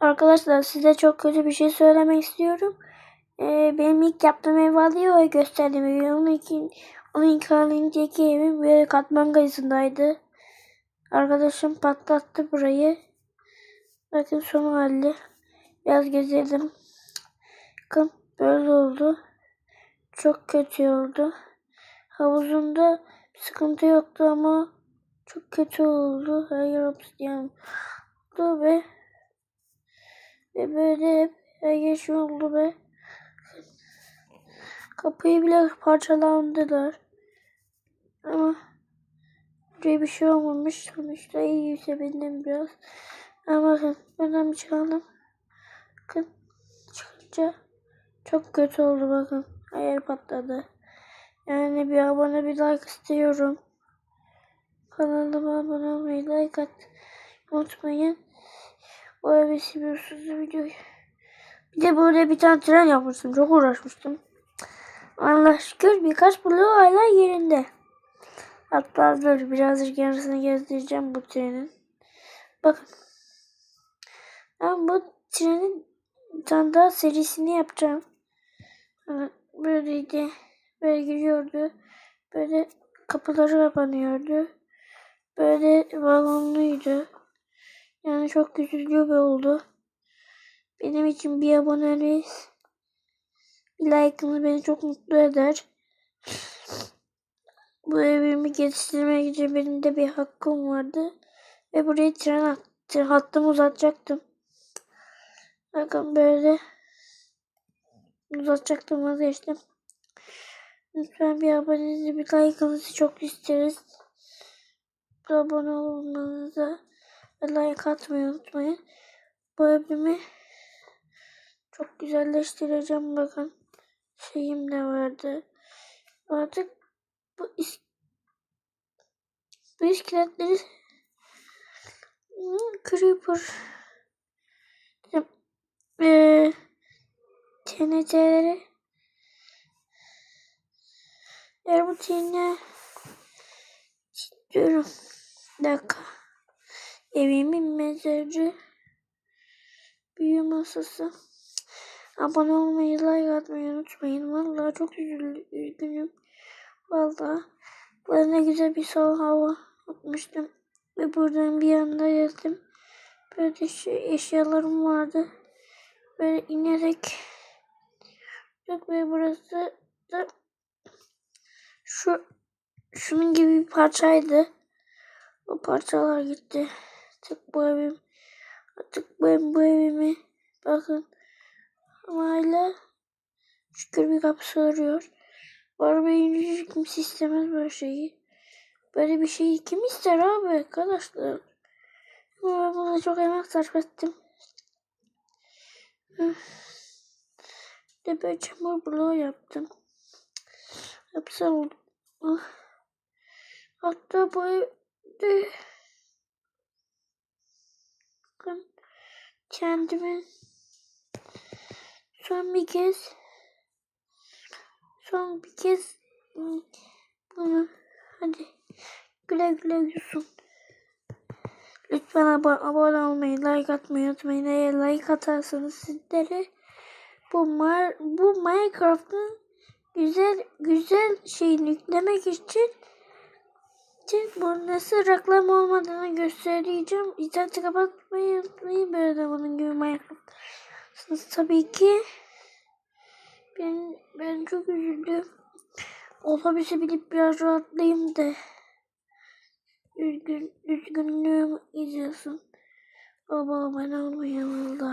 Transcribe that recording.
Arkadaşlar size çok kötü bir şey söylemek istiyorum. Ee, benim ilk yaptığım ev vardı ya gösterdiğim ev. Onun, iki, onun halindeki evim böyle katman kayısındaydı. Arkadaşım patlattı burayı. Bakın son hali. Biraz gezelim. Bakın böyle oldu. Çok kötü oldu. Havuzunda bir sıkıntı yoktu ama çok kötü oldu. Her yer obsidyen oldu ve ve böyle hep her şey oldu ve kapıyı bile parçalandılar. Ama buraya bir şey olmamış. Sonuçta iyi sevindim biraz. Ama bakın buradan bir çıkalım. Bakın çıkınca çok kötü oldu bakın. Yer patladı. Yani bir abone bir like istiyorum. Kanalıma abone olmayı like at. Unutmayın. O evi siliyorsunuz videoyu. Bir de böyle bir tane tren yapmıştım. Çok uğraşmıştım. Allah şükür birkaç bloğu hala yerinde. Hatta dur birazcık yarısını gezdireceğim bu trenin. Bakın. Ben bu trenin bir tane daha serisini yapacağım. Böyleydi. Böyle giriyordu. Böyle kapıları kapanıyordu. Böyle vagonluydu. Çok üzücü bir oldu. Benim için bir aboneniz bir like'ınız beni çok mutlu eder. Bu evimi geliştirmek için benim de bir hakkım vardı. Ve buraya tren attı, hattımı uzatacaktım. Bakın böyle uzatacaktım vazgeçtim. Lütfen bir abonenizi bir like'ınızı çok isteriz. Abone olmanızı ve like atmayı unutmayın. Bu evimi çok güzelleştireceğim bakın. Şeyim de vardı. Artık bu is bu iskeletleri Creeper eee TNT'leri eğer bu TNT diyorum. Bir dakika. Evimin mezarı büyü masası. Abone olmayı, like atmayı unutmayın. Vallahi çok üzül- üzgünüm. Vallahi ne güzel bir sol hava atmıştım. Ve buradan bir anda yazdım. Böyle şey, eşyalarım vardı. Böyle inerek Yok ve burası da şu şunun gibi bir parçaydı. O parçalar gitti. Artık bu evim artık ben bu evimi bakın ama hala şükür bir kapısı arıyor. Arabayı inecek kimse istemez böyle şeyi. Böyle bir şeyi kim ister abi arkadaşlar? Ama ben buna çok emek sarf ettim. De böyle çamur bloğu yaptım. Yapsam oldu. Ah. Hatta bu evde bakın kendimi son bir kez son bir kez hmm, bunu hadi güle güle Yusuf. Lütfen abo- abone olmayı, like atmayı unutmayın. Eğer like atarsanız sizlere bu Mar bu Minecraft'ın güzel güzel şeyini yüklemek için için nasıl reklam olmadığını göstereceğim. İnterneti kapatmayı unutmayın. Böyle bunun gibi Minecraft. Tabii ki ben, ben çok üzüldüm. Otobüse binip biraz rahatlayayım da. Üzgün, üzgünlüğüm izliyorsun. Baba abone olmayı valla.